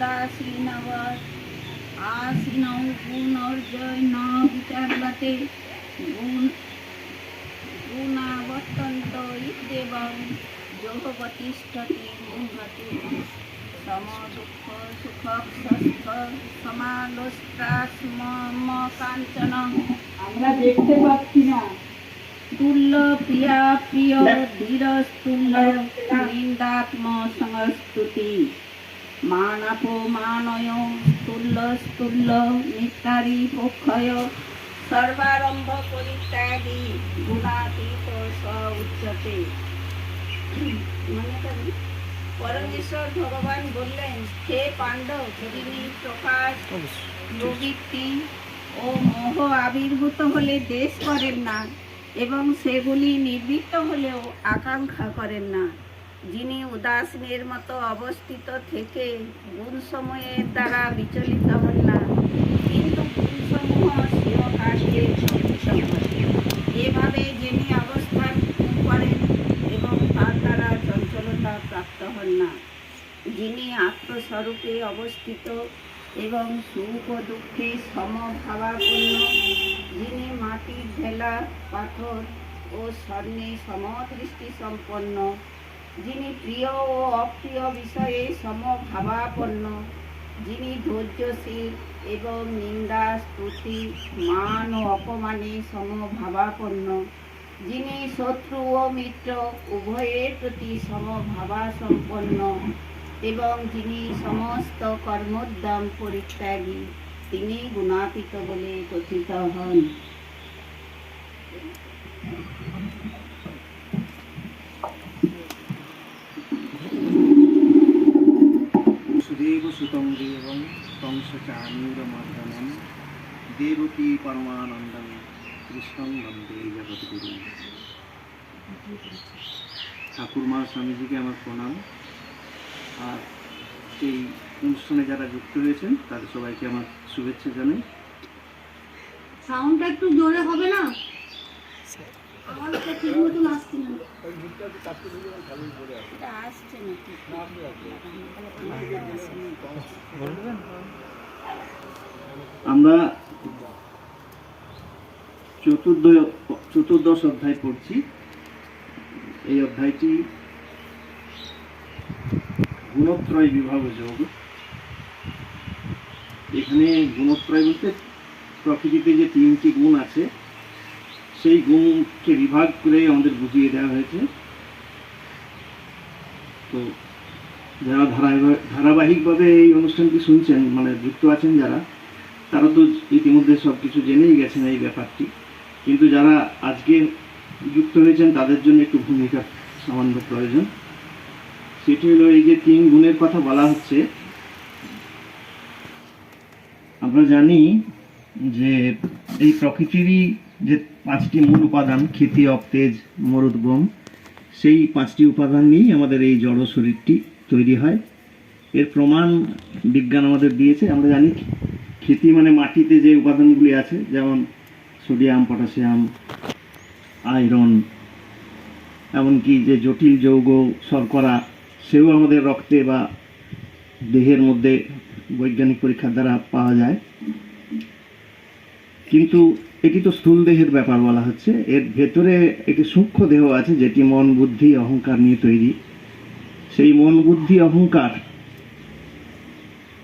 उदासीनवत् आसीनौ गुणर्जय न विचार्यते गुण गुणावर्तन्त इत्येवं योगवतिष्ठति गुणवति समदुःख सुख स्वस्थ समालोष्टास्म কাঞ্চন আমরা দেখতে পাচ্ছি না তুল্য প্রিয়া প্রিয় ধীরস্তুল্য নিন্দাত্ম সংস্তুতি মানাপমানয় তুল্য স্তুল্য নিত্যারি পক্ষয় সর্বারম্ভ পরিত্যাগী গুণাতীত স উচ্চতে মানে পরমেশ্বর ভগবান বললেন হে পাণ্ডব যিনি প্রকাশ প্রবৃত্তি ও মোহ আবির্ভূত হলে দেশ করেন না এবং সেগুলি নির্বৃত্ত হলেও আকাঙ্ক্ষা করেন না যিনি উদাসীনের মতো অবস্থিত থেকে গুণ সময়ের দ্বারা বিচলিত হন না কিন্তু গুণসমূহ হয়। এভাবে যিনি অবস্থান করেন এবং তার দ্বারা চঞ্চলতা প্রাপ্ত হন না যিনি আত্মস্বরূপে অবস্থিত এবং সুখ ও দুঃখে সমভাবাপন্ন, যিনি মাটির ঢেলা, পাথর ও স্বর্ণে সমদৃষ্টি সম্পন্ন যিনি প্রিয় ও অপ্রিয় বিষয়ে সমভাবাপন্ন, যিনি ধৈর্যশীল এবং নিন্দা স্তুতি মান ও অপমানে সমভাবাপন্ন, যিনি শত্রু ও মিত্র, উভয়ের প্রতি সমভাবাসম্পন্ন এবং যিনি সমস্ত কর্মোদ্যম পরিত্যাগী, তিনি গুণাতীত বলে কথিত হন। সুতং দেবং কংস চাণূরমর্দনম দেবকী পরমানন্দম কৃষ্ণং বন্দে জগৎগুরু ঠাকুরমা স্বামীজিকে আমার প্রণাম। আর এই অনুষ্ঠানে যারা যুক্ত হয়েছেন, তাদের সবাইকে আমার শুভেচ্ছা জানাই। সাউন্ডটা একটু জোরে হবে না? আমার ঠিক মতন আসছে না। আমরা চতুর্দ চতুর্দশ অধ্যায় পড়ছি। এই অধ্যায়টি গুণত্রয় বিভাগ যোগ। এখানে গুণত্রয় বলতে প্রকৃতিতে যে তিনটি গুণ আছে সেই গুণকে বিভাগ করে আমাদের বুঝিয়ে দেওয়া হয়েছে। তো যারা ধারাবাহিক ধারাবাহিকভাবে এই অনুষ্ঠানটি শুনছেন মানে যুক্ত আছেন যারা, তারা তো ইতিমধ্যে সব কিছু জেনেই গেছেন এই ব্যাপারটি। কিন্তু যারা আজকে যুক্ত হয়েছেন, তাদের জন্য একটু ভূমিকা সামান্য প্রয়োজন। সেটি হলো এই যে তিন গুণের কথা বলা হচ্ছে। আমরা জানি যে এই প্রকৃতিরই যে পাঁচটি মূল উপাদান, ক্ষিতি অক্তেজ মরুদ্গম সেই পাঁচটি উপাদান নিয়েই আমাদের এই জড় শরীরটি তৈরি হয়। এর প্রমাণ বিজ্ঞান আমাদের দিয়েছে। আমরা জানি ক্ষিতি মানে মাটিতে যে উপাদানগুলি আছে, যেমন সোডিয়াম, পটাশিয়াম, আয়রন, এমনকি যে জটিল যৌগ, শর্করা, সেও আমাদের রক্তে বা দেহের মধ্যে বৈজ্ঞানিক পরীক্ষার দ্বারা পাওয়া যায়। কিন্তু এটি তো স্থূল দেহের ব্যাপার বলা হচ্ছে। এর ভেতরে একটি সূক্ষ্ম দেহ আছে, যেটি মন, বুদ্ধি, অহংকার নিয়ে তৈরি। সেই মন, বুদ্ধি, অহংকার,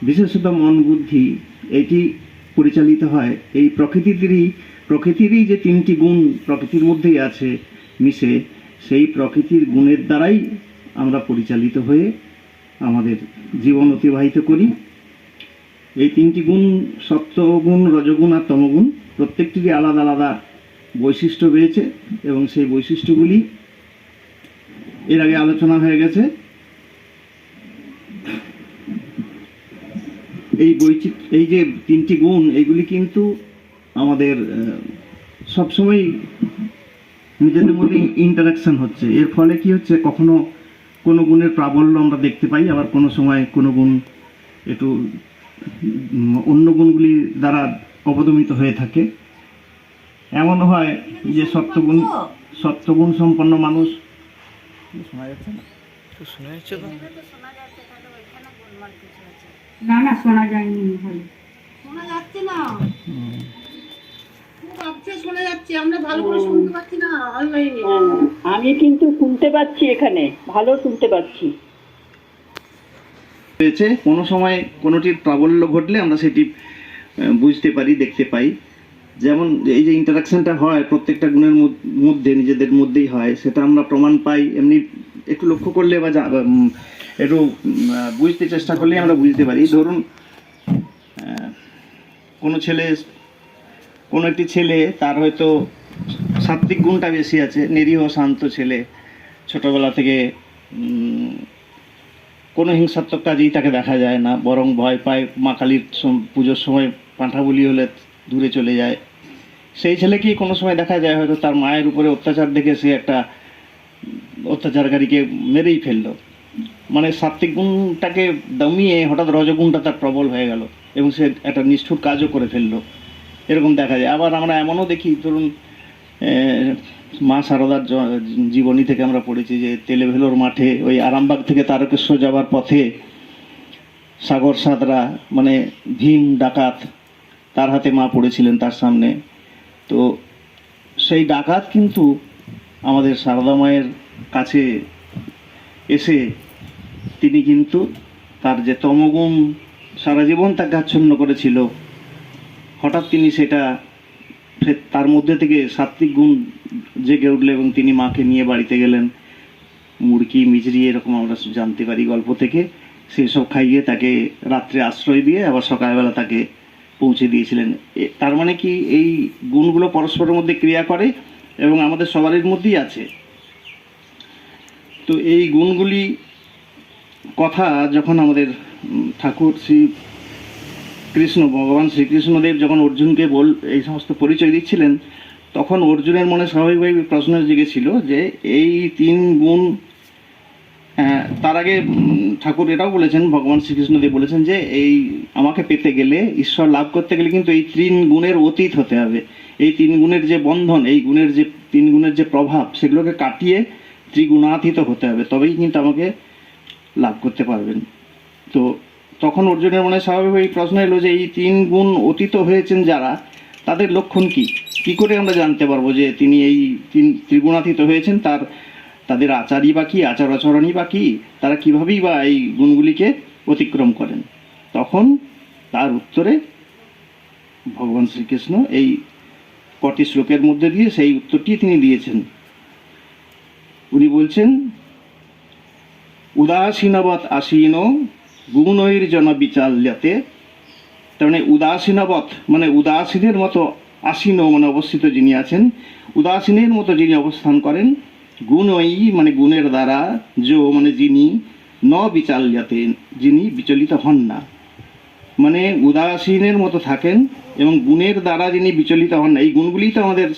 বিশেষত মন, বুদ্ধি, এটি পরিচালিত হয়। এই প্রকৃতিরই প্রকৃতিরই যে তিনটি গুণ প্রকৃতির মধ্যেই আছে মিশে, সেই প্রকৃতির গুণের দ্বারাই আমরা পরিচালিত হয়ে আমাদের জীবন অতিবাহিত করি। এই তিনটি গুণ সত্ত্বগুণ রজগুণ আর তমগুণ। প্রত্যেকটিরই আলাদা আলাদা বৈশিষ্ট্য রয়েছে এবং সেই বৈশিষ্ট্যগুলি এর আগে আলোচনা হয়ে গেছে। এই বৈচিত্র, এই যে তিনটি গুণ এইগুলি কিন্তু আমাদের সবসময় নিজেদের মধ্যে ইন্টারাকশন হচ্ছে। এর ফলে কি হচ্ছে, কখনো কোনো গুণের প্রাবল্য আমরা দেখতে পাই, আবার কোনো সময় কোনো গুণ একটু অন্য গুণগুলি দ্বারা অবদমিত হয়ে থাকে। এমন হয় যে সত্যগুণ সত্যগুণ সম্পন্ন মানুষ শোনা যাচ্ছে না? শোনা যাচ্ছে তাহলে ওইখানে গোলমাল কিছু আছে। না না শোনা যায়নি শোনা যাচ্ছে না। খুব আবছে শোনা যাচ্ছে। আমরা ভালো শুনতে না আমি কিন্তু শুনতে পাচ্ছি এখানে ভালো শুনতে পাচ্ছি। হয়েছে। কোনো সময় কোনোটির প্রাবল্য ঘটলে আমরা সেটি বুঝতে পারি, দেখতে পাই। যেমন এই যে ইন্টারাকশনটা হয় প্রত্যেকটা গুণের মধ্যে, নিজেদের মধ্যেই হয়, সেটা আমরা প্রমাণ পাই। এমনি একটু লক্ষ্য করলে বা একটু বুঝতে চেষ্টা করলে আমরা বুঝতে পারি। ধরুন কোনো ছেলে, কোনো একটি ছেলে, তার হয়তো সাত্বিক গুণটা বেশি আছে, নিরীহ, শান্ত ছেলে, ছোটবেলা থেকে কোনো হিংসাত্মক কাজেই তাকে দেখা যায় না, বরং ভয় পায়, মা কালীর পুজোর সময় পাঁঠা বলি হলে দূরে চলে যায়। সেই ছেলেকেই কোনো সময় দেখা যায়, হয়তো তার মায়ের উপরে অত্যাচার দেখে সে একটা অত্যাচারকারীকে মেরেই ফেলল। মানে সাত্বিক গুণটাকে দমিয়ে হঠাৎ রজগুণটা তার প্রবল হয়ে গেল এবং সে একটা নিষ্ঠুর কাজও করে ফেলল। এরকম দেখা যায়। আবার আমরা এমনও দেখি, ধরুন মা সারদার জীবনী থেকে আমরা পড়েছি যে তেলেভেলোর মাঠে ওই আরামবাগ থেকে তারকেশ্বর যাওয়ার পথে সাগর সাদরা মানে ভীম ডাকাত তার হাতে মা পড়েছিলেন তার সামনে। তো সেই ডাকাত কিন্তু আমাদের সারদা মায়ের কাছে এসে তিনি কিন্তু তার যে তমগুণ সারা জীবন তাকে আচ্ছন্ন করেছিল, হঠাৎ তিনি সেটা তার মধ্যে থেকে সাত্বিক গুণ জেগে উঠল এবং তিনি মাকে নিয়ে বাড়িতে গেলেন। মুরগি মিজরি, এরকম আমরা জানতে পারি গল্প থেকে। সেসব খাইয়ে তাকে রাত্রে আশ্রয় দিয়ে আবার সকালবেলা তাকে পৌঁছে দিয়েছিলেন। তার মানে কি এই গুণগুলো পরস্পরের মধ্যে ক্রিয়া করে এবং আমাদের সবারই মধ্যেই আছে? তো এই গুণগুলি কথা যখন আমাদের ঠাকুর শ্রী কৃষ্ণ, ভগবান শ্রীকৃষ্ণদেব যখন অর্জুনকে বল, এই সমস্ত পরিচয় দিচ্ছিলেন, তখন অর্জুনের মনে স্বাভাবিকভাবে প্রশ্ন জেগেছিল যে এই তিন গুণ তার আগে ঠাকুর এটাও বলেছেন, ভগবান শ্রীকৃষ্ণদেব বলেছেন যে, এই আমাকে পেতে গেলে, ঈশ্বর লাভ করতে গেলে কিন্তু এই তিন গুণের অতীত হতে হবে। এই তিন গুণের যে বন্ধন, এই গুণের যে, তিন গুণের যে প্রভাব, সেগুলোকে কাটিয়ে ত্রিগুণাতীত হতে হবে। তবেই কিন্তু আমাকে লাভ করতে পারবেন। তো তখন অর্জুনের মনে স্বাভাবিক এই প্রশ্ন এলো যে, এই তিন গুণ অতীত হয়েছেন যারা, তাদের লক্ষণ কি? কি করে আমরা জানতে পারব যে, তিনি এই তিন, ত্রিগুণাতীত হয়েছেন? তার তাদের আচারই বা কি? আচার আচরণই বা কি? তারা কীভাবেই বা এই গুণগুলিকে অতিক্রম করেন? তখন তার উত্তরে ভগবান শ্রীকৃষ্ণ এই কটি শ্লোকের মধ্যে দিয়ে সেই উত্তরটি তিনি দিয়েছেন। উনি বলছেন, উদাসীনবৎ আসীন গুণৈর জন বিচাল্যতে। তার মানে উদাসীনবৎ মানে উদাসীনের মতো আসীন মানে অবস্থিত যিনি আছেন, উদাসীনের মতো যিনি অবস্থান করেন গুণই মানে গুণের দ্বারা যো মানে যিনি ন বিচাল্যতে যিনি বিচলিত হন না। মানে উদাসীনের মতো থাকেন এবং গুণের দ্বারা যিনি বিচলিত হন না। এই গুণগুলি তো আমাদের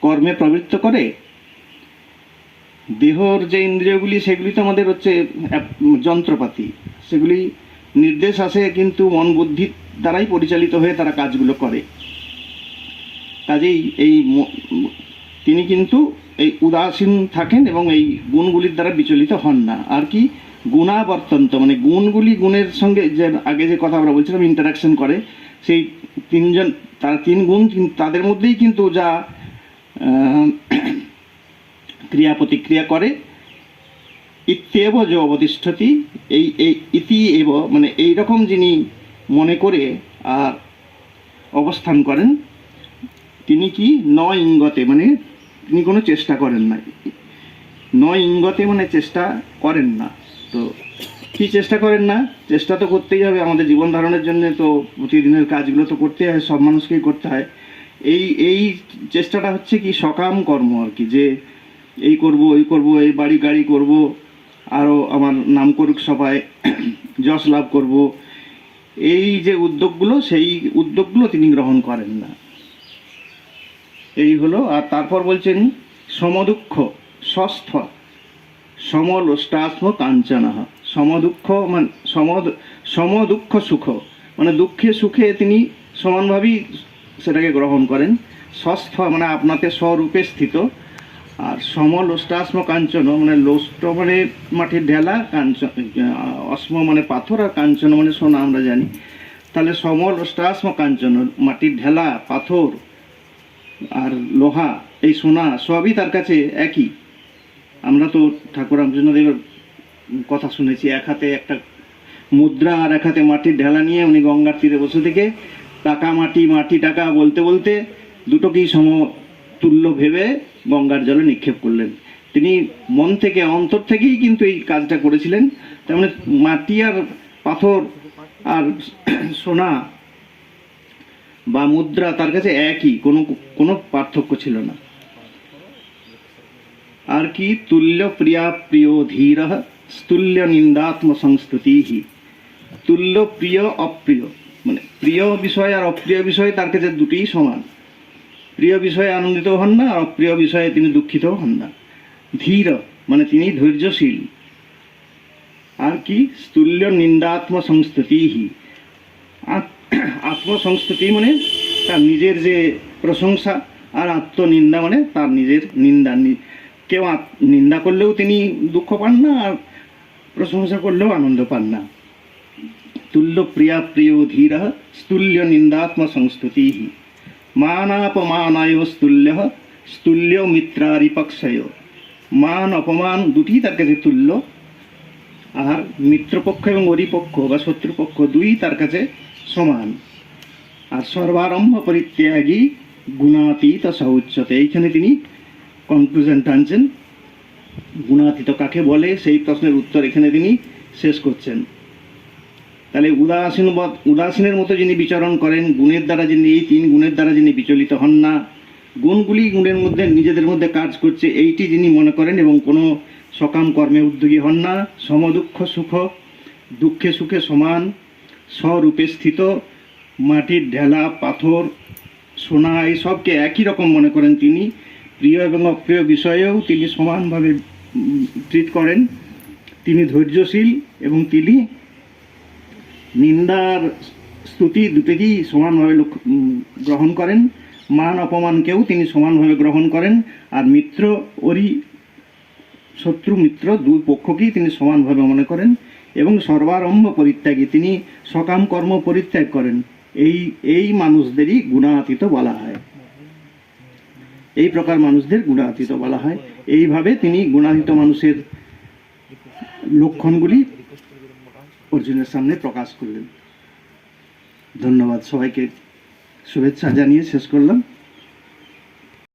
কর্মে প্রবৃত্ত করে। দেহর যে ইন্দ্রিয়গুলি, সেগুলি তো আমাদের হচ্ছে যন্ত্রপাতি। সেগুলি নির্দেশ আসে কিন্তু মন বুদ্ধির দ্বারাই পরিচালিত হয়ে তারা কাজগুলো করে। কাজেই এই তিনি কিন্তু এই উদাসীন থাকেন এবং এই গুণগুলির দ্বারা বিচলিত হন না। আর কি? গুণাবর্তন্ত মানে গুণগুলি গুণের সঙ্গে যে আগে যে কথা আমরা বলছিলাম ইন্টারাকশন করে, সেই তিনজন, তার তিন গুণ তাদের মধ্যেই কিন্তু যা ক্রিয়া প্রতিক্রিয়া করে, ইত্যেব যে অবতিষ্ঠতি, এই এই ইতি এব মানে এই রকম যিনি মনে করে আর অবস্থান করেন, তিনি কি? ন ইঙ্গতে মানে তিনি কোনো চেষ্টা করেন না ন ইঙ্গতে মানে চেষ্টা করেন না। তো কি চেষ্টা করেন না? চেষ্টা তো করতেই হবে। আমাদের জীবন ধারণের জন্য তো প্রতিদিনের কাজগুলো তো করতেই হয়, সব মানুষকেই করতে হয়। এই এই চেষ্টাটা হচ্ছে কি সকাম কর্ম আর কি, যে এই করব, ওই করব, এই বাড়ি গাড়ি করব আরও আমার নাম করুক সবাই, যশ লাভ করব। এই যে উদ্যোগগুলো, সেই উদ্যোগগুলো তিনি গ্রহণ করেন না। এই হলো আর তারপর বলছেন, সমদুঃখ ষষ্ঠ সমলোষ্টাস্ম কাঞ্চনাহ সমদুঃখ মানে সম সমদুঃখ সুখ। মানে দুঃখে সুখে তিনি সমানভাবেই সেটাকে গ্রহণ করেন। ষষ্ঠ মানে আপনাতে স্বরূপে স্থিত। আর সম লোষ্টাশ্ম কাঞ্চন মানে লোষ্ট মানে মাটির ঢেলা, কাঞ্চন অশ্ম মানে পাথর আর কাঞ্চন মানে সোনা, আমরা জানি। তাহলে সম লোষ্টাশ্ম কাঞ্চন, মাটির ঢেলা, পাথর আর লোহা, এই সোনা সবই তার কাছে একই। আমরা তো ঠাকুর রামচন্দ্রদেবের কথা শুনেছি, এক হাতে একটা মুদ্রা আর এক হাতে মাটির ঢেলা নিয়ে উনি গঙ্গার তীরে বসে থেকে টাকা, মাটি মাটি, টাকা বলতে বলতে দুটোকেই সমতুল্য ভেবে গঙ্গার জলে নিক্ষেপ করলেন। তিনি মন থেকে, অন্তর থেকেই কিন্তু এই কাজটা করেছিলেন। তার মানে মাটি আর পাথর আর সোনা বা মুদ্রা তার কাছে একই, কোনো কোনো পার্থক্য ছিল না। আর কি? তুল্য প্রিয়া প্রিয় ধীর স্তুল্য নিন্দাত্ম সংস্তুতি তুল্য প্রিয়, অপ্রিয়। মানে প্রিয় বিষয় আর অপ্রিয় বিষয় তার কাছে দুটিই সমান। প্রিয় বিষয়ে আনন্দিত হন না, আর অপ্রিয় বিষয়ে তিনি দুঃখিত হন না। ধীর মানে তিনি ধৈর্যশীল। আর কি? স্তুল্য নিন্দাত্ম সংস্তুতি আত্মসংস্তুতি মানে তার নিজের যে প্রশংসা আর আত্মনিন্দা মানে তার নিজের নিন্দা। কেউ নিন্দা করলেও তিনি দুঃখ পান না আর প্রশংসা করলেও আনন্দ পান না। তুল্য প্রিয়া প্রিয় ধীর স্তুল্য নিন্দাত্ম সংস্তুতি মানাপমানায় স্তুল্য স্তুল্য মিত্রারি পক্ষয় মান অপমান দুটি তার কাছে তুল্য। আর মিত্রপক্ষ এবং অরিপক্ষ বা শত্রুপক্ষ দুই তার কাছে সমান। আর সর্বারম্ভ পরিত্যাগী গুণাতীত সৌচ্যতে। এইখানে তিনি কনক্লুশন টানছেন। গুণাতীত কাকে বলে? সেই প্রশ্নের উত্তর এখানে তিনি শেষ করছেন। তাহলে উদাসীন উদাসীনের মতো যিনি বিচরণ করেন, গুণের দ্বারা যিনি এই তিন গুণের দ্বারা যিনি বিচলিত হন না, গুণগুলি গুণের মধ্যে, নিজেদের মধ্যে কাজ করছে, এইটি যিনি মনে করেন এবং কোনো সকাম কর্মে উদ্যোগী হন না, সমদুঃখ সুখ, দুঃখে সুখে সমান স্বরূপে স্থিত, মাটির ঢেলা, পাথর, সোনা, এই সবকে একই রকম মনে করেন তিনি। প্রিয় এবং অপ্রিয় বিষয়েও তিনি সমানভাবে ট্রিট করেন। তিনি ধৈর্যশীল এবং তিনি নিন্দার স্তুতি দুটোকেই সমানভাবে গ্রহণ করেন। মান অপমানকেও তিনি সমানভাবে গ্রহণ করেন। আর মিত্র ওরি শত্রু মিত্র দুই পক্ষকেই তিনি সমানভাবে মনে করেন। এবং সর্বারম্ভ পরিত্যাগী তিনি সকাম কর্ম পরিত্যাগ করেন। এই এই মানুষদেরই গুণাতীত বলা হয়। এই প্রকার মানুষদের গুণাতীত বলা হয়। এইভাবে তিনি গুণাতীত মানুষের লক্ষণগুলি অর্জুনের সামনে প্রকাশ করলেন। ধন্যবাদ সবাইকে। শুভেচ্ছা জানিয়ে শেষ করলাম।